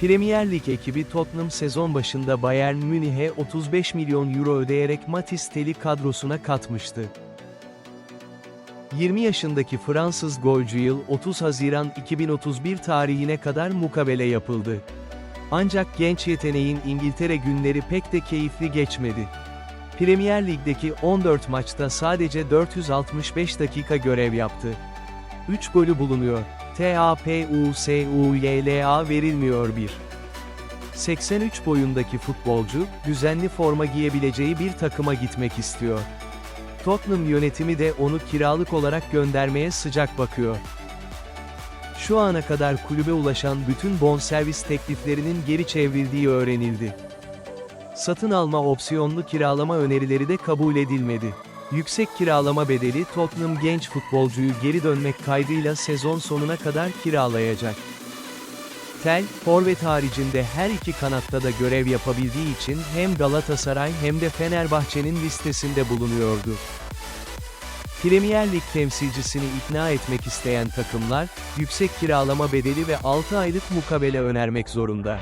Premier Lig ekibi Tottenham sezon başında Bayern Münih'e 35 milyon euro ödeyerek Matis Tel'i kadrosuna katmıştı. 20 yaşındaki Fransız golcü yıl 30 Haziran 2031 tarihine kadar mukabele yapıldı. Ancak genç yeteneğin İngiltere günleri pek de keyifli geçmedi. Premier Lig'deki 14 maçta sadece 465 dakika görev yaptı. 3 golü bulunuyor. TAPUSUYLA verilmiyor bir. 83 boyundaki futbolcu, düzenli forma giyebileceği bir takıma gitmek istiyor. Tottenham yönetimi de onu kiralık olarak göndermeye sıcak bakıyor. Şu ana kadar kulübe ulaşan bütün bonservis tekliflerinin geri çevrildiği öğrenildi. Satın alma opsiyonlu kiralama önerileri de kabul edilmedi. Yüksek kiralama bedeli Tottenham genç futbolcuyu geri dönmek kaydıyla sezon sonuna kadar kiralayacak. Tel, forvet haricinde her iki kanatta da görev yapabildiği için hem Galatasaray hem de Fenerbahçe'nin listesinde bulunuyordu. Premier Lig temsilcisini ikna etmek isteyen takımlar, yüksek kiralama bedeli ve 6 aylık mukabele önermek zorunda.